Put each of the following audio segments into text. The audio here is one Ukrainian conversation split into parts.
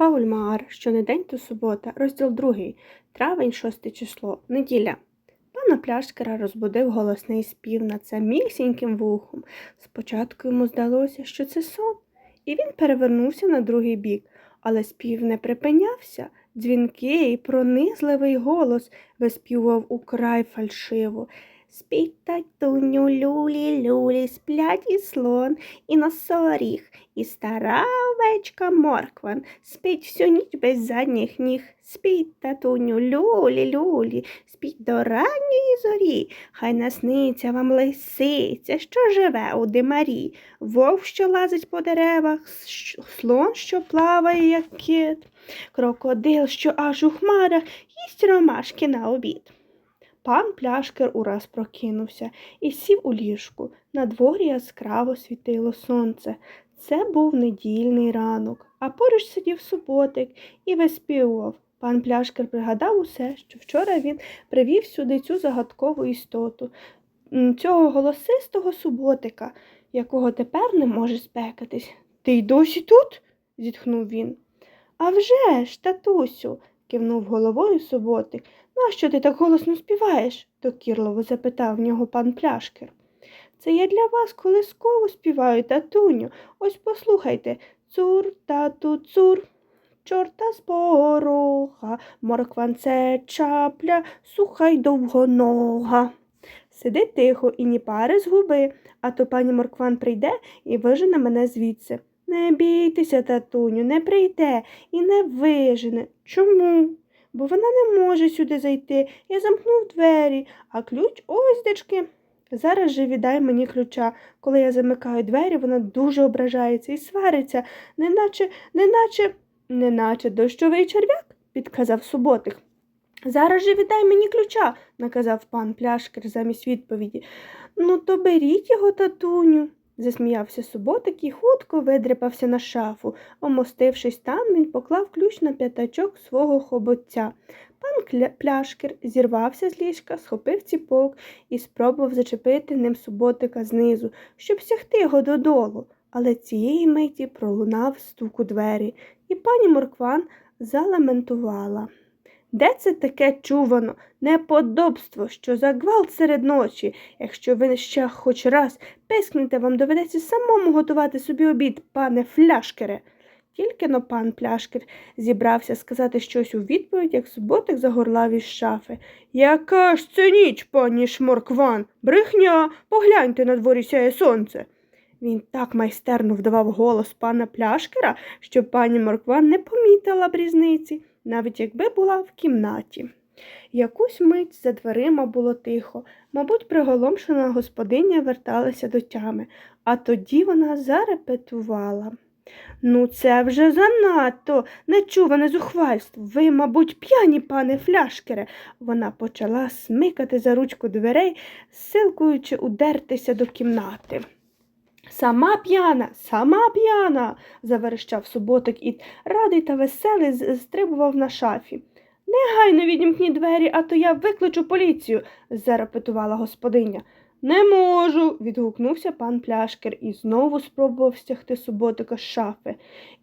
Пауль Маар, що не день, то субота, розділ другий, травень, шосте число, неділя. Пана пляшкера розбудив голосний спів над самісіньким вухом. Спочатку йому здалося, що це сон, і він перевернувся на другий бік, але спів не припинявся. Дзвінкий, пронизливий голос виспівував украй фальшиво. Спіть татуню, люлі, люлі, сплять і слон, і носоріг, і стара овечка моркван. Спіть всю ніч без задніх ніг. Спіть, татуню, люлі, люлі, спіть до ранньої зорі. Хай насниться вам лисиця, що живе у димарі, вовк, що лазить по деревах, слон, що плаває, як кит, крокодил, що аж у хмарах, їсть ромашки на обід. Пан пляшкер ураз прокинувся і сів у ліжку. На дворі яскраво світило сонце. Це був недільний ранок, а поруч сидів суботик і виспівував. Пан пляшкер пригадав усе, що вчора він привів сюди цю загадкову істоту, цього голосистого суботика, якого тепер не може спекатись. Ти й досі тут? зітхнув він. «А вже ж, татусю, кивнув головою суботик. Нащо ти так голосно співаєш? докірливо запитав в нього пан пляшкер. Це я для вас колисково співаю, татуню. Ось послухайте. Цур, тату, цур. Чорта з порога, моркванце чапля, суха й довгонога. Сиди тихо і ні пари з губи, а то пані Моркван прийде і вижене мене звідси. Не бійтеся, татуню, не прийде і не вижене. Чому? Бо вона не може сюди зайти. Я замкнув двері, а ключ ось дечки. Зараз же віддай мені ключа. Коли я замикаю двері, вона дуже ображається і свариться, неначе, неначе, неначе дощовий черв'як, підказав суботик. Зараз же віддай мені ключа, наказав пан пляшкер замість відповіді. Ну, то беріть його, татуню. Засміявся суботик і хутко видряпався на шафу. Омостившись там, він поклав ключ на п'ятачок свого хоботця. Пан пляшкер зірвався з ліжка, схопив ціпок і спробував зачепити ним суботика знизу, щоб сягти його додолу. Але цієї миті пролунав стук у двері, і пані Моркван залементувала. Де це таке чувано? Неподобство, що за гвалт серед ночі. Якщо ви ще хоч раз пискнете, вам доведеться самому готувати собі обід, пане фляшкере. Тільки но пан пляшкер зібрався сказати щось у відповідь, як суботик загорлав із шафи. Яка ж це ніч, пані Шморкван? Брехня, погляньте на дворі сяє сонце. Він так майстерно вдавав голос пана пляшкера, що пані Моркван не помітила б різниці, навіть якби була в кімнаті. Якусь мить за дверима було тихо, мабуть, приголомшена господиня верталася до тями, а тоді вона зарепетувала. Ну, це вже занадто, нечуване зухвальство. Ви, мабуть, п'яні, пане фляшкере. Вона почала смикати за ручку дверей, силкуючи удертися до кімнати. Сама п'яна, сама п'яна, заверещав суботик і радий та веселий стрибував на шафі. Негайно відімкні двері, а то я викличу поліцію, зарепетувала господиня. Не можу, відгукнувся пан пляшкер і знову спробував стягти суботика з шафи.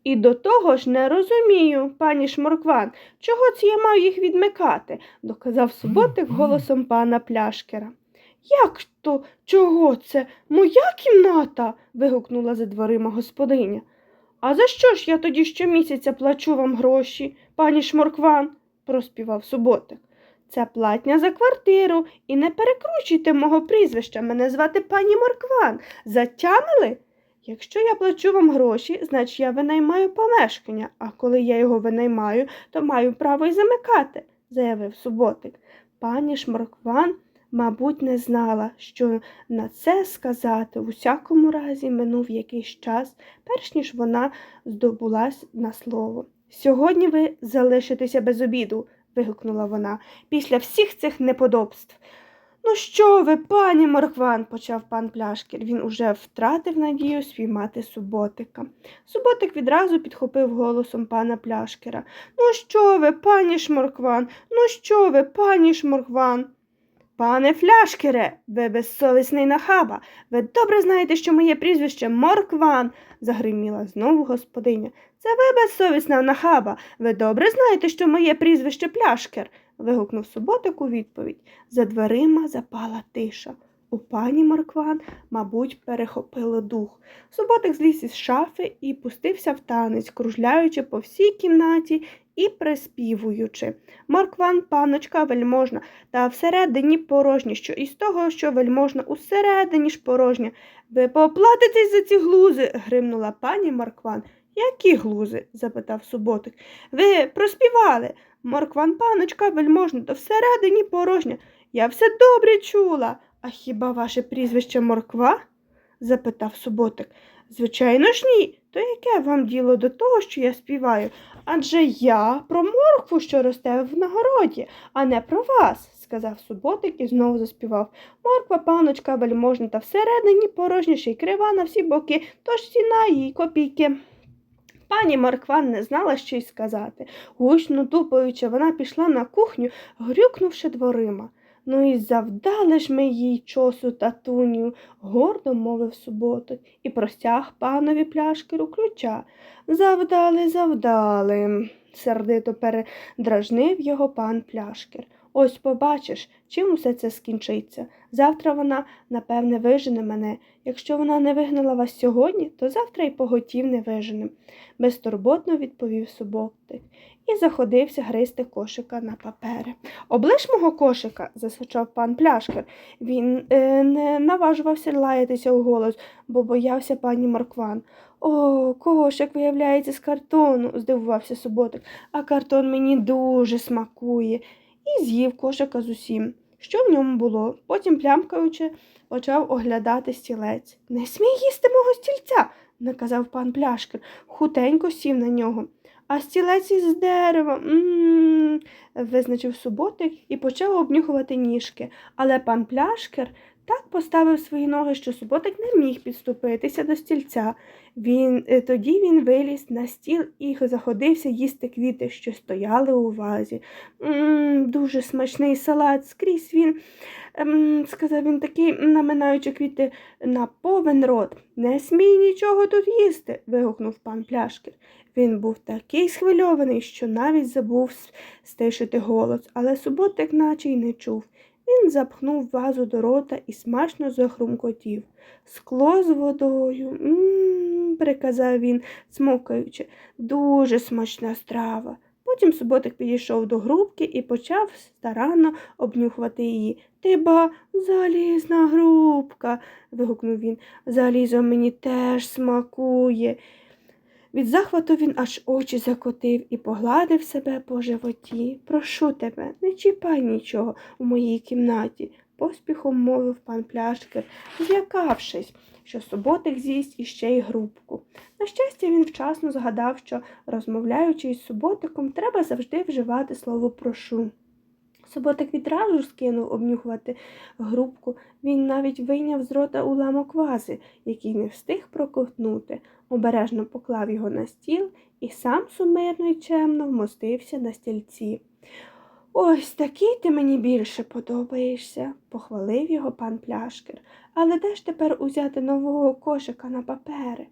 І до того ж не розумію, пані Шморкван, чого це я маю їх відмикати, доказав суботик голосом пана пляшкера. Як то? Чого це? Моя кімната? вигукнула за дверима господиня. А за що ж я тоді щомісяця плачу вам гроші, пані Шморкван? проспівав суботик. Це платня за квартиру, і не перекручуйте мого прізвища. Мене звати пані Моркван. Затямили? Якщо я плачу вам гроші, значить я винаймаю помешкання, а коли я його винаймаю, то маю право й замикати, заявив суботик. Пані Шморкван, мабуть, не знала, що на це сказати. У всякому разі минув якийсь час, перш ніж вона здобулась на слово. Сьогодні ви залишитеся без обіду, вигукнула вона, після всіх цих неподобств. Ну що ви, пані Моркван, почав пан Пляшкір. Він уже втратив надію спіймати суботика. Суботик відразу підхопив голосом пана Пляшкера. Ну що ви, пані Шморкван? Ну що ви, пані Шморкван? Пане Фляшкере, ви безсовісний нахаба. Ви добре знаєте, що моє прізвище Моркван, загриміла знову господиня. Це ви безсовісна нахаба. Ви добре знаєте, що моє прізвище пляшкер. вигукнув суботик у відповідь. За дверима запала тиша. У пані Моркван, мабуть, перехопило дух. Суботик зліз із шафи і пустився в танець, кружляючи по всій кімнаті і приспівуючи. Моркван, паночка, вельможна, та всередині порожня, що із того, що вельможна, усередині ж порожня. Ви поплатитесь за ці глузи, гримнула пані Моркван. Які глузи? запитав суботик. Ви проспівали. Моркван, паночка, вельможна, то всередині порожня. Я все добре чула. А хіба ваше прізвище морква? запитав суботик. Звичайно ж ні. То яке вам діло до того, що я співаю? Адже я про моркву, що росте в нагороді, а не про вас, сказав суботик і знову заспівав. Морква, паночка, вельможна, та всередині порожня, ще й крива на всі боки, тож ціна їй копійки. Пані Моркван не знала, що й сказати. Гучно тупаючи, вона пішла на кухню, грюкнувши дверима. Ну і завдали ж ми їй чосу татуню, гордо мовив суботик і простяг панові пляшкиру ключа. Завдали, завдали, сердито передражнив його пан пляшкир. Ось побачиш, чим усе це скінчиться. Завтра вона, напевне, вижене мене. Якщо вона не вигнала вас сьогодні, то завтра й поготів не вижене, безтурботно відповів суботик і заходився гризти кошика на папери. Облиш мого кошика, засичав пан пляшкер. Він е, не наважувався лаятися у голос, бо боявся пані Моркван. О, кошик, виявляється, з картону, здивувався суботик, а картон мені дуже смакує. І з'їв кошика з усім. Що в ньому було? Потім, плямкаючи, почав оглядати стілець. Не смій їсти мого стільця, наказав пан пляшкир, хутенько сів на нього. А стілець із дерева, м визначив суботик і почав обнюхувати ніжки. Але пан пляшкер так поставив свої ноги, що суботик не міг підступитися до стільця. Він, е, Тоді він виліз на стіл і заходився їсти квіти, що стояли у вазі. М-м, Дуже смачний салат. Скрізь він, ем, сказав він такий, наминаючи квіти на повен рот. Не смій нічого тут їсти. вигукнув пан пляшкер. Він був такий схвильований, що навіть забув стишити голос, але суботик наче й не чув. Він запхнув вазу до рота і смачно захрумкотів. Скло з водою. М-м-м, приказав він, смокаючи. Дуже смачна страва. Потім суботик підійшов до грубки і почав старанно обнюхувати її. Ти ба, залізна грубка, вигукнув він. Залізо мені теж смакує. Від захвату він аж очі закотив і погладив себе по животі. Прошу тебе, не чіпай нічого у моїй кімнаті, поспіхом мовив пан пляшкер, злякавшись, що суботик з'їсть іще й грубку. На щастя, він вчасно згадав, що, розмовляючи із суботиком, треба завжди вживати слово прошу. Суботик відразу скинув обнюхувати грубку. Він навіть вийняв з рота уламок вази, який не встиг проковтнути, обережно поклав його на стіл і сам сумирно й чемно вмостився на стільці. Ось такий ти мені більше подобаєшся, похвалив його пан пляшкер. Але де ж тепер узяти нового кошика на папери?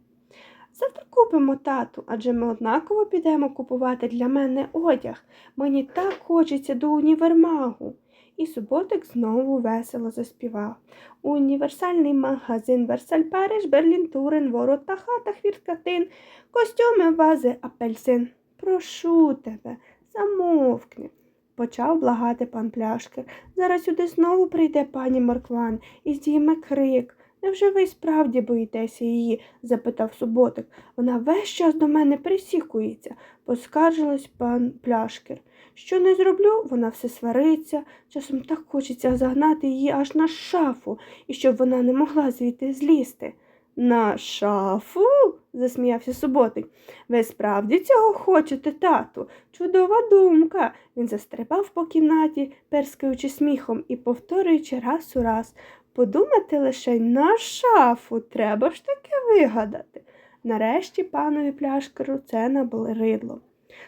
Завтра купимо тату, адже ми однаково підемо купувати для мене одяг. Мені так хочеться до універмагу. І суботик знову весело заспівав. Універсальний магазин Версаль Париж, Берлін, Турин, ворота, хата, хвірткатин, костюми, вази, апельсин. Прошу тебе, замовкни, почав благати пан пляшкер. Зараз сюди знову прийде пані Моркван і здійме крик. Невже ви справді боїтеся її? запитав суботик. Вона весь час до мене присікується, поскаржилась пан пляшкер. Що не зроблю, вона все свариться. Часом так хочеться загнати її аж на шафу, і щоб вона не могла звідти злізти. На шафу? засміявся суботик. Ви справді цього хочете, тату? Чудова думка. Він застрибав по кімнаті, перскаючи сміхом і повторюючи раз у раз. Подумати лише на шафу, треба ж таке вигадати. Нарешті панові пляшкару це набридло.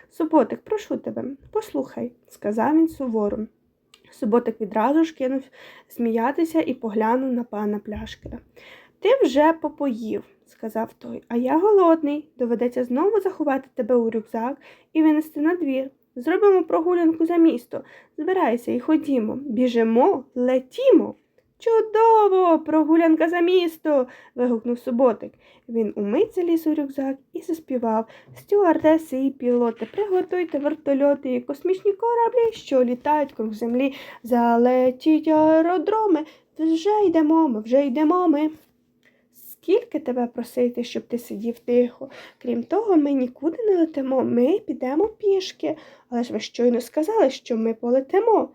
Суботик, прошу тебе, послухай, сказав він суворо. Суботик відразу ж кинув сміятися і поглянув на пана пляшкера. Ти вже попоїв, сказав той, а я голодний. Доведеться знову заховати тебе у рюкзак і винести на двір. Зробимо прогулянку за місто. Збирайся і ходімо. Біжимо, летімо. Чудово! Прогулянка за місто. вигукнув суботик. Він умить заліз у рюкзак і заспівав Стюардеси і пілоти, приготуйте вертольоти і космічні кораблі, що літають круг землі. Залетіть аеродроми. Вже йдемо ми, вже йдемо ми. Скільки тебе просити, щоб ти сидів тихо? Крім того, ми нікуди не летимо, ми підемо пішки. Але ж ви щойно сказали, що ми полетимо,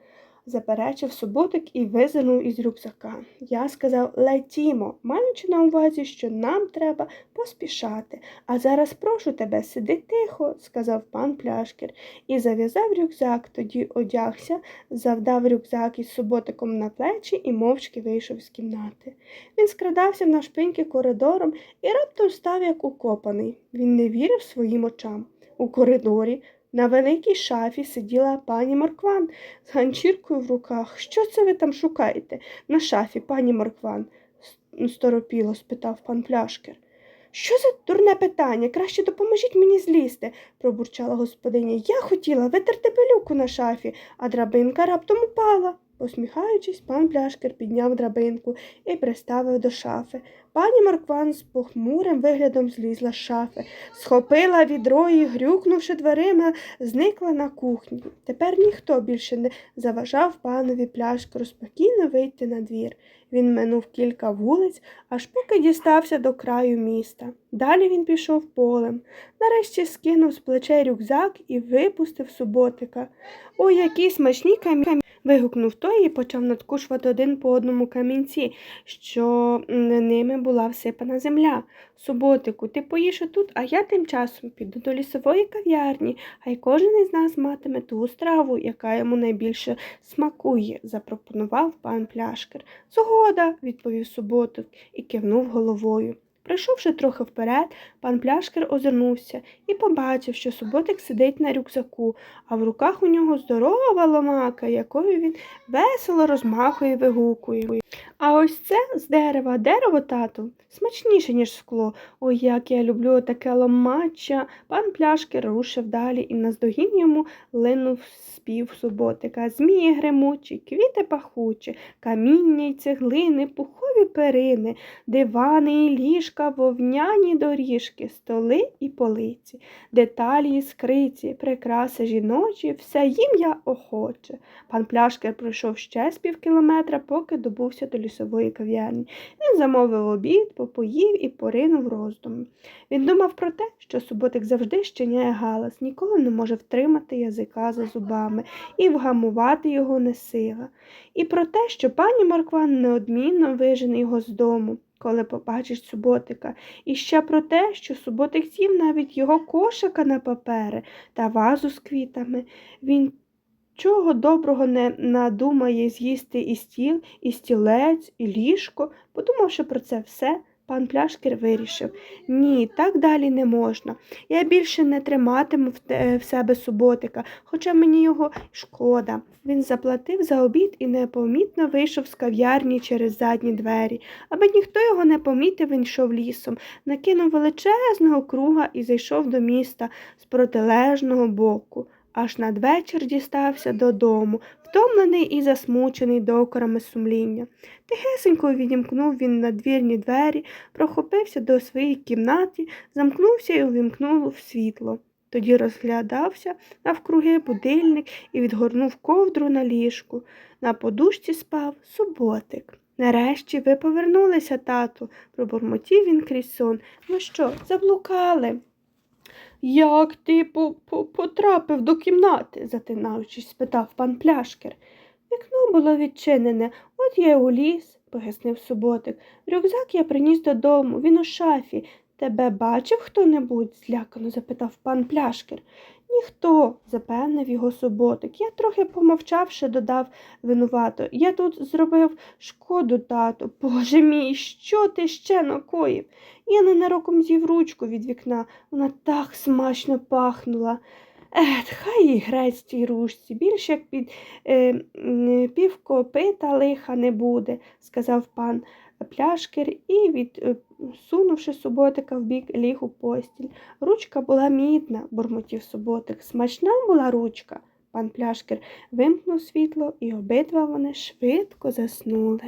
заперечив суботик і визирнув із рюкзака. Я сказав летімо, маючи на увазі, що нам треба поспішати. А зараз прошу тебе, сиди тихо, сказав пан пляшкер, і зав'язав рюкзак, тоді одягся, завдав рюкзак із суботиком на плечі і мовчки вийшов з кімнати. Він скрадався навшпиньки коридором і раптом став як укопаний. Він не вірив своїм очам. У коридорі на великій шафі сиділа пані Моркван з ганчіркою в руках. Що це ви там шукаєте? На шафі, пані Моркван? сторопіло спитав пан пляшкер. Що за дурне питання? Краще допоможіть мені злізти, пробурчала господиня. Я хотіла витерти пилюку на шафі, а драбинка раптом упала. Посміхаючись, пан пляшкер підняв драбинку і приставив до шафи. Пані Маркван з похмурим виглядом злізла з шафи, схопила відро і, грюкнувши дверима, зникла на кухні. Тепер ніхто більше не заважав панові пляшкеру спокійно вийти на двір. Він минув кілька вулиць, аж поки дістався до краю міста. Далі він пішов полем. Нарешті скинув з плечей рюкзак і випустив суботика. Ой, які смачні камінь! вигукнув той і почав надкушувати один по одному камінці, що ними була всипана земля. Суботику, ти поїш отут, а я тим часом піду до лісової кав'ярні, хай кожен із нас матиме ту страву, яка йому найбільше смакує, запропонував пан пляшкер. Згода, відповів суботик і кивнув головою. Пройшовши трохи вперед, пан пляшкер озирнувся і побачив, що суботик сидить на рюкзаку, а в руках у нього здорова ломака, якою він весело розмахує вигукує. А ось це з дерева, дерево, тату, смачніше, ніж скло. Ой, як я люблю таке ломача. Пан пляшкер рушив далі і наздогін йому линув спів суботика. Змії гремучі, квіти пахучі, каміння й цеглини, пухові перини, дивани і ліжка, вовняні доріжки, столи і полиці, деталі і скриці, прикраси жіночі, все їм я охоче. Пан пляшкер пройшов ще з півкілометра, поки добувся до лісової кав'ярні. Він замовив обід, попоїв і поринув роздуми. Він думав про те, що суботик завжди щиняє галас, ніколи не може втримати язика за зубами і вгамувати його не сила. І про те, що пані Маркван неодмінно вижене його з дому, коли побачиш суботика, і ще про те, що суботик з'їв навіть його кошика на папери та вазу з квітами. Він чого доброго не надумає з'їсти і стіл, і стілець, і ліжко. Подумавши про це все, пан пляшкер вирішив ні, так далі не можна. Я більше не триматиму в себе суботика, хоча мені його шкода. Він заплатив за обід і непомітно вийшов з кав'ярні через задні двері. Аби ніхто його не помітив, він йшов лісом, накинув величезного круга і зайшов до міста з протилежного боку. Аж надвечір дістався додому, втомлений і засмучений докорами сумління. Тихесенько відімкнув він надвірні двері, прохопився до своєї кімнати, замкнувся і увімкнув світло. Тоді розглядався навкруги будильник і відгорнув ковдру на ліжку. На подушці спав суботик. Нарешті ви повернулися, тату, пробурмотів він крізь сон. Ну що, заблукали? Як ти по- по- потрапив до кімнати? затинаючись, спитав пан пляшкер. Вікно було відчинене, от я й уліз, пояснив суботик. Рюкзак я приніс додому, він у шафі. Тебе бачив хто-небудь? злякано запитав пан пляшкер. Ніхто, запевнив його суботик. Я трохи помовчавши, додав винувато. Я тут зробив шкоду, тату. Боже мій, що ти ще накоїв? Я ненароком з'їв ручку від вікна. Вона так смачно пахнула. Ет, хай і грець тій ручці, більш як під е, півкопита лиха не буде, сказав пан пляшкер і, відсунувши суботика в бік, ліг у постіль. Ручка була мідна, бурмотів суботик. Смачна була ручка. Пан пляшкер вимкнув світло, і обидва вони швидко заснули.